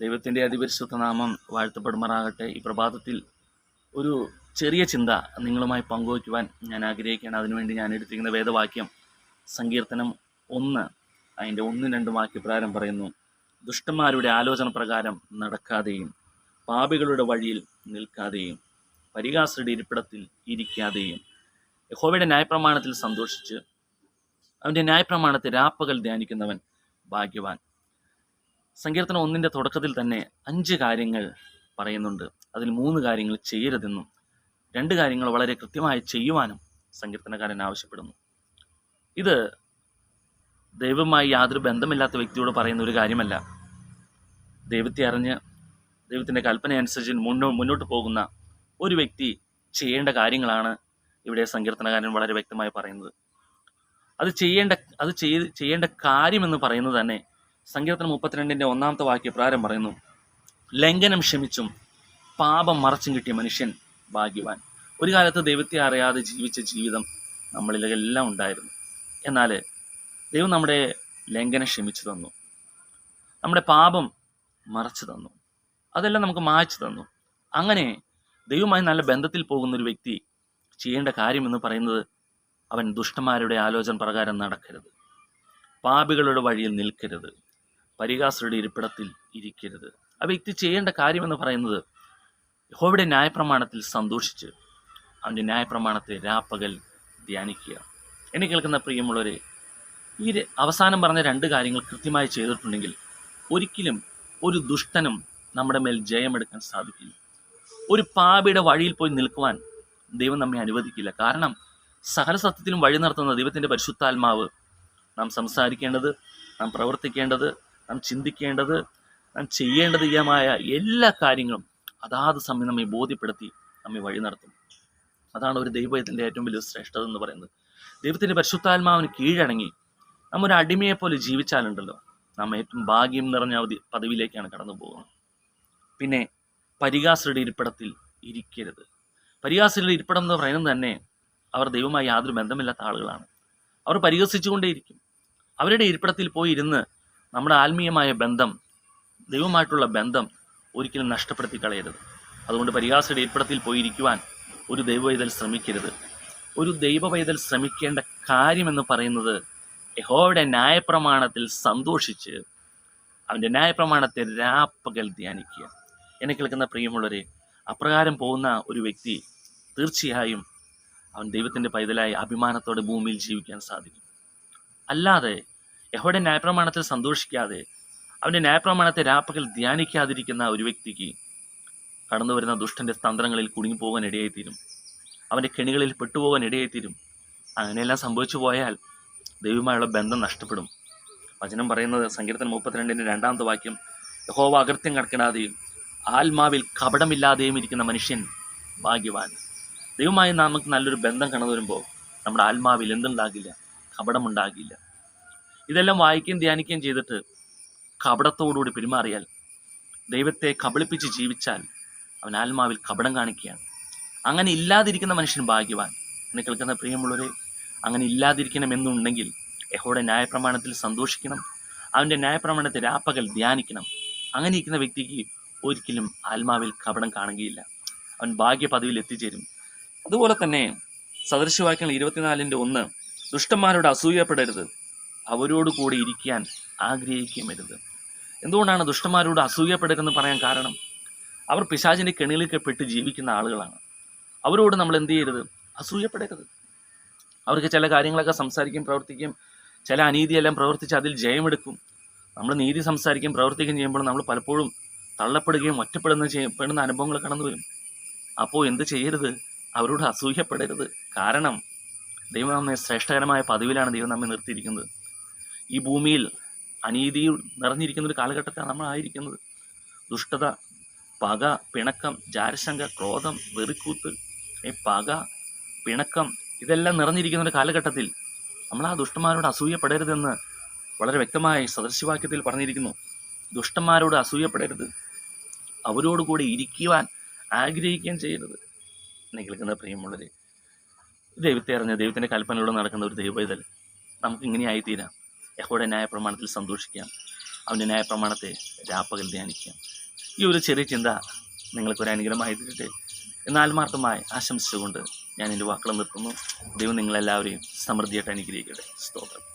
ദൈവത്തിന്റെ അതിപരിശുദ്ധ നാമം വാഴ്ത്തപ്പെടുമാറാകട്ടെ. ഈ പ്രഭാതത്തിൽ ഒരു ചെറിയ ചിന്ത നിങ്ങളുമായി പങ്കുവയ്ക്കുവാൻ ഞാൻ ആഗ്രഹിക്കുകയാണ്. അതിനുവേണ്ടി ഞാൻ എടുത്തിരിക്കുന്ന വേദവാക്യം സങ്കീർത്തനം ഒന്ന് അതിന്റെ ഒന്നും രണ്ടും വാക്യപ്രകാരം പറയുന്നു ദുഷ്ടന്മാരുടെ ആലോചന പ്രകാരം നടക്കാതെയും പാപികളുടെ വഴിയിൽ നിൽക്കാതെയും പരിഹാസരുടെ ഇരിപ്പിടത്തിൽ ഇരിക്കാതെയും യഹോവയുടെ ന്യായപ്രമാണത്തിൽ സന്തോഷിച്ച് അവന്റെ ന്യായപ്രമാണത്തെ രാപ്പകൽ ധ്യാനിക്കുന്നവൻ ഭാഗ്യവാൻ. സങ്കീർത്തനം ഒന്നിന്റെ തുടക്കത്തിൽ തന്നെ അഞ്ച് കാര്യങ്ങൾ പറയുന്നുണ്ട്. അതിൽ മൂന്ന് കാര്യങ്ങൾ ചെയ്യരുതെന്നും രണ്ട് കാര്യങ്ങൾ വളരെ കൃത്യമായി ചെയ്യുവാനും സങ്കീർത്തനക്കാരൻ ആവശ്യപ്പെടുന്നു. ഇത് ദൈവമായി യാതൊരു ബന്ധമില്ലാത്ത വ്യക്തിയോട് പറയുന്ന ഒരു കാര്യമല്ല. ദൈവത്തെ അറിഞ്ഞ് ദൈവത്തിന്റെ കൽപ്പന അനുസരിച്ച് മുന്നോ മുന്നോട്ട് പോകുന്ന ഒരു വ്യക്തി ചെയ്യേണ്ട കാര്യങ്ങളാണ് ഇവിടെ സങ്കീർത്തനകാരൻ വളരെ വ്യക്തമായി പറയുന്നത്. അത് ചെയ്യേണ്ട അത് ചെയ്യേണ്ട കാര്യമെന്ന് പറയുന്നത് തന്നെ സങ്കീർത്തനം മുപ്പത്തിരണ്ടിന്റെ ഒന്നാമത്തെ വാക്യ പ്രാരം പറയുന്നു ലംഘനം ക്ഷമിച്ചും പാപം മറച്ചും കിട്ടിയ മനുഷ്യൻ ഭാഗ്യവാൻ. ഒരു കാലത്ത് ദൈവത്തെ അറിയാതെ ജീവിച്ച ജീവിതം നമ്മളിലെല്ലാം ഉണ്ടായിരുന്നു. എന്നാൽ ദൈവം നമ്മുടെ ലംഘനം ക്ഷമിച്ചു തന്നു നമ്മുടെ പാപം മറച്ചു തന്നു അതെല്ലാം നമുക്ക് മായച്ചു തന്നു. അങ്ങനെ ദൈവമായി നല്ല ബന്ധത്തിൽ പോകുന്ന ഒരു വ്യക്തി ചെയ്യേണ്ട കാര്യം എന്ന് പറയുന്നത് അവൻ ദുഷ്ടന്മാരുടെ ആലോചന പ്രകാരം നടക്കരുത്. പാപികളുടെ വഴിയിൽ നിൽക്കരുത്. പരിഹാസരുടെ ഇരിപ്പിടത്തിൽ ഇരിക്കരുത്. ആ വ്യക്തി ചെയ്യേണ്ട കാര്യമെന്ന് പറയുന്നത് യഹോവയുടെ ന്യായപ്രമാണത്തിൽ സന്തോഷിച്ച് അവന്റെ ന്യായപ്രമാണത്തെ രാപ്പകൽ ധ്യാനിക്കുക. എന്നെ കേൾക്കുന്ന പ്രിയമുള്ളവരെ ഈ അവസാനം പറഞ്ഞ രണ്ട് കാര്യങ്ങൾ കൃത്യമായി ചെയ്തിട്ടുണ്ടെങ്കിൽ ഒരിക്കലും ഒരു ദുഷ്ടനും നമ്മുടെ മേൽ ജയമെടുക്കാൻ സാധിക്കില്ല. ഒരു പാപിയുടെ വഴിയിൽ പോയി നിൽക്കുവാൻ ദൈവം നമ്മെ അനുവദിക്കില്ല. കാരണം സകല സത്യത്തിലും വഴി നടത്തുന്ന ദൈവത്തിന്റെ പരിശുദ്ധാത്മാവ് നാം സംസാരിക്കേണ്ടത് നാം പ്രവർത്തിക്കേണ്ടത് നാം ചിന്തിക്കേണ്ടത് നാം ചെയ്യേണ്ടതീയമായ എല്ലാ കാര്യങ്ങളും അതാത് സമയം നമ്മെ ബോധ്യപ്പെടുത്തി നമ്മെ വഴി നടത്തും. അതാണ് ഒരു ദൈവത്തിന്റെ ഏറ്റവും വലിയ ശ്രേഷ്ഠത എന്ന് പറയുന്നത്. ദൈവത്തിന്റെ പരിശുദ്ധാത്മാവിന് കീഴടങ്ങി നമ്മ ഒരു അടിമയെ പോലെ ജീവിച്ചാലുണ്ടല്ലോ. നാം ഏറ്റവും ഭാഗ്യം നിറഞ്ഞ അവധി- പദവിയിലേക്കാണ് കടന്നു പോകുന്നത്. പിന്നെ പരിഹാസരുടെ ഇരിപ്പിടത്തിൽ ഇരിക്കരുത്. പരിഹാസരുടെ ഇരിപ്പിടം എന്ന് പറയുന്നത് തന്നെ അവർ ദൈവമായി യാതൊരു ബന്ധമില്ലാത്ത ആളുകളാണ്. അവർ പരിഹസിച്ചുകൊണ്ടേയിരിക്കും. അവരുടെ ഇരിപ്പിടത്തിൽ പോയി ഇരുന്ന് നമ്മുടെ ആത്മീയമായ ബന്ധം ദൈവമായിട്ടുള്ള ബന്ധം ഒരിക്കലും നഷ്ടപ്പെടുത്തി കളയരുത്. അതുകൊണ്ട് പരിഹാസയുടെ ഇരിപ്പിടത്തിൽ പോയിരിക്കുവാൻ ഒരു ദൈവവൈതൽ ശ്രമിക്കരുത്. ഒരു ദൈവവൈതൽ ശ്രമിക്കേണ്ട കാര്യമെന്ന് പറയുന്നത് യഹോവയുടെ ന്യായപ്രമാണത്തിൽ സന്തോഷിച്ച് അവന്റെ ന്യായപ്രമാണത്തെ രാപ്പകൽ ധ്യാനിക്കുക. എന്നെ കേൾക്കുന്ന പ്രിയമുള്ളവരെ അപ്രകാരം പോകുന്ന ഒരു വ്യക്തി തീർച്ചയായും അവൻ ദൈവത്തിന്റെ പൈതലായി അഭിമാനത്തോടെ ഭൂമിയിൽ ജീവിക്കാൻ സാധിക്കും. അല്ലാതെ യഹോയുടെ ന്യായപ്രമാണത്തിൽ സന്തോഷിക്കാതെ അവന്റെ ന്യായപ്രമാണത്തെ രാപ്പകൽ ധ്യാനിക്കാതിരിക്കുന്ന ഒരു വ്യക്തിക്ക് കടന്നു വരുന്ന ദുഷ്ടന്റെ തന്ത്രങ്ങളിൽ കുടുങ്ങിപ്പോകാൻ ഇടയായിത്തീരും. അവന്റെ കെണികളിൽ പെട്ടുപോകാൻ ഇടയായിത്തീരും. അങ്ങനെയെല്ലാം സംഭവിച്ചു പോയാൽ ദൈവമായുള്ള ബന്ധം നഷ്ടപ്പെടും. വചനം പറയുന്നത് സങ്കീർത്തനം മുപ്പത്തിരണ്ടിന്റെ രണ്ടാമത്തെ വാക്യം യഹോവ അകൃത്യം കടക്കിടാതെയും ആത്മാവിൽ കപടമില്ലാതെയും ഇരിക്കുന്ന മനുഷ്യൻ ഭാഗ്യവാൻ. ദൈവമായി നമുക്ക് നല്ലൊരു ബന്ധം കടന്നു വരുമ്പോൾ നമ്മുടെ ആത്മാവിൽ എന്തുണ്ടാകില്ല? കപടമുണ്ടാകില്ല. ഇതെല്ലാം വായിക്കുകയും ധ്യാനിക്കുകയും ചെയ്തിട്ട് കപടത്തോടുകൂടി പെരുമാറിയാൽ ദൈവത്തെ കബളിപ്പിച്ച് ജീവിച്ചാൽ അവൻ ആത്മാവിൽ കപടം കാണിക്കുകയാണ്. അങ്ങനെ ഇല്ലാതിരിക്കുന്ന മനുഷ്യൻ ഭാഗ്യവാൻ. എന്നെ കേൾക്കുന്ന പ്രിയമുള്ളവരെ അങ്ങനെ ഇല്ലാതിരിക്കണമെന്നുണ്ടെങ്കിൽ യഹോയുടെ ന്യായപ്രമാണത്തിൽ സന്തോഷിക്കണം. അവന്റെ ന്യായപ്രമാണത്തെ രാപ്പകൽ ധ്യാനിക്കണം. അങ്ങനെ ഇരിക്കുന്ന വ്യക്തിക്ക് ഒരിക്കലും ആത്മാവിൽ കപടം കാണുകയില്ല. അവൻ ഭാഗ്യ പദവിയിൽ എത്തിച്ചേരും. അതുപോലെ തന്നെ സദൃശവാക്യങ്ങൾ ഇരുപത്തിനാലിന്റെ ഒന്ന് ദുഷ്ടന്മാരോട് അസൂയപ്പെടരുത്. അവരോട് കൂടി ഇരിക്കാൻ ആഗ്രഹിക്കുമരുത് എന്തുകൊണ്ടാണ് ദുഷ്ടന്മാരോട് അസൂയപ്പെടുക്കുന്നത് പറയാൻ കാരണം? അവർ പിശാചിന്റെ കെണിയിലേക്ക് പെട്ട് ജീവിക്കുന്ന ആളുകളാണ്. അവരോട് നമ്മൾ എന്ത് ചെയ്യരുത്? അസൂയപ്പെടരുത്. അവർക്ക് ചില കാര്യങ്ങളൊക്കെ സംസാരിക്കും പ്രവർത്തിക്കും ചില അനീതിയെല്ലാം പ്രവർത്തിച്ച് അതിൽ ജയമെടുക്കും. നമ്മൾ നീതി സംസാരിക്കും പ്രവർത്തിക്കുകയും ചെയ്യുമ്പോൾ നമ്മൾ പലപ്പോഴും തള്ളപ്പെടുകയും ഒറ്റപ്പെടുന്ന ചെയ്യപ്പെടുന്ന അനുഭവങ്ങൾ കടന്നു വരും. അപ്പോൾ എന്ത് ചെയ്യരുത്? അവരോട് അസൂയപ്പെടരുത്. കാരണം ദൈവം നമ്മെ ശ്രേഷ്ഠകരമായ പദവിയിലാണ് ദൈവം നമ്മെ നിർത്തിയിരിക്കുന്നത്. ഈ ഭൂമിയിൽ അനീതി നിറഞ്ഞിരിക്കുന്ന ഒരു കാലഘട്ടത്തിലാണ് നമ്മളായിരിക്കുന്നത്. ദുഷ്ടത പക പിണക്കം ജാരശങ്ക ക്രോധം വെറിക്കൂത്ത് ഈ പക പിണക്കം ഇതെല്ലാം നിറഞ്ഞിരിക്കുന്ന ഒരു കാലഘട്ടത്തിൽ നമ്മൾ ആ ദുഷ്ടന്മാരോട് അസൂയപ്പെടരുതെന്ന് വളരെ വ്യക്തമായി സദൃശവാക്യത്തിൽ പറഞ്ഞിരിക്കുന്നു. ദുഷ്ടന്മാരോട് അസൂയപ്പെടരുത്. അവരോടുകൂടി ഇരിക്കുവാൻ ആഗ്രഹിക്കുകയും ചെയ്യരുത്. എന്നെ കേൾക്കുന്ന പ്രിയമുള്ളവരെ ദൈവത്തെ അറിഞ്ഞ ദൈവത്തിന്റെ കൽപ്പനയിലൂടെ നടക്കുന്ന ഒരു ദൈവവേദൽ നമുക്ക് ഇങ്ങനെയായിത്തീരാം യഹോയുടെ ന്യായ പ്രമാണത്തിൽ സന്തോഷിക്കാം. അവന്റെ ന്യായപ്രമാണത്തെ രാപ്പകൽ ധ്യാനിക്കാം. ഈ ഒരു ചെറിയ ചിന്ത നിങ്ങൾക്കൊരു അനുഗ്രഹമായി തീരട്ടെ. എന്ന് ആത്മാർത്ഥമായി ആശംസിച്ചുകൊണ്ട് ഞാൻ എന്റെ വാക്കുകൾ നിർത്തുന്നു. ദൈവം നിങ്ങളെല്ലാവരെയും സമൃദ്ധിയായിട്ട് അനുഗ്രഹിക്കട്ടെ. സ്തോത്രം.